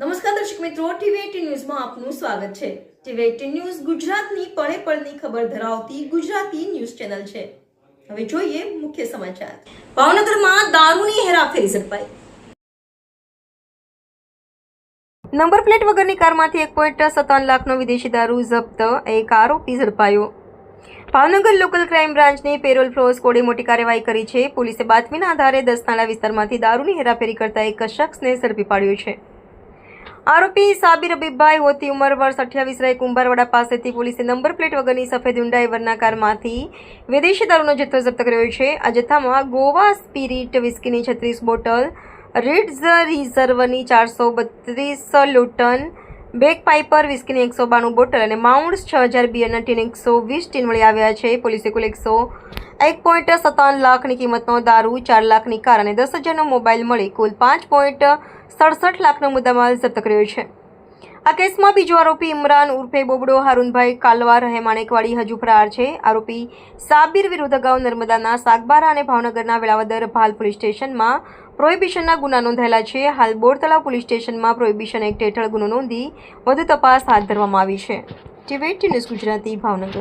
નમસ્કાર દર્શક મિત્રો ટીવી ન્યૂઝમાં આપનું સ્વાગત છે. ટીવી એટીન ન્યૂઝ ગુજરાતની પળે પળની ખબર ધરાવતી ગુજરાતી ન્યૂઝ ચેનલ છે. હવે જોઈએ મુખ્ય સમાચાર. ભાવનગરમાં દારૂની હેરાફેરી ઝડપાઈ નંબર પ્લેટ વગરની કારમાંથી એક પોઈન્ટ સત્તાવન લાખનો વિદેશી દારૂ જપ્ત, એક આરોપી ઝડપાયો. ભાવનગર લોકલ ક્રાઇમ બ્રાન્ચની પેરોલ ફ્લો સ્કોડે મોટી કાર્યવાહી કરી છે. પોલીસે બાતમીના આધારે દસનાળા વિસ્તારમાંથી દારૂની હેરાફેરી કરતા એક શખ્સને ઝડપી પાડ્યો છે. આરોપી સાબિર અબીભાઈ હોતી ઉંમર વર્ષ અઠ્યાવીસ રહે કુંભારવાડા પાસેથી પોલીસે નંબર પ્લેટ વગરની સફેદ ઊંડાઈ વરના કારમાંથી વિદેશી દારૂનો જથ્થો જપ્ત કર્યો છે. આ જથ્થામાં ગોવા સ્પિરિટ વિસ્કીની છત્રીસ બોટલ, રીડ્ઝ રિઝર્વની ચારસો બત્રીસ લુટન બેક પાઇપર વિસ્કીની એકસો બાણું બોટલ અને માઉન્ટ્સ છ હજાર બિયરના ટીન એકસો વીસ ટીન મળી આવ્યા છે. પોલીસે કુલ એકસો એક પોઈન્ટ સત્તાવન લાખની કિંમતનો દારૂ, ચાર લાખની કાર અને દસ હજારનો મોબાઈલ મળી કુલ પાંચ પોઈન્ટ સડસઠ લાખનો મુદ્દામાલ જપ્ત કર્યો છે. આ કેસમાં બીજો આરોપી ઇમરાન ઉર્ફે બોબડો હારૂનભાઈ કાલવા રહે માણેકવાડી હજુ ફરાર છે. આરોપી સાબિર વિરુદ્ધ અગાઉ નર્મદાના સાગબારા અને ભાવનગરના વેળાવદર ભાલ પોલીસ સ્ટેશનમાં પ્રોહિબિશનના ગુના નોંધાયેલા છે. હાલ બોરતળા પોલીસ સ્ટેશનમાં પ્રોહિબિશન એક્ટ હેઠળ ગુનો નોંધી વધુ તપાસ હાથ ધરવામાં આવી છે. TV news Gujarati Bhavnagar.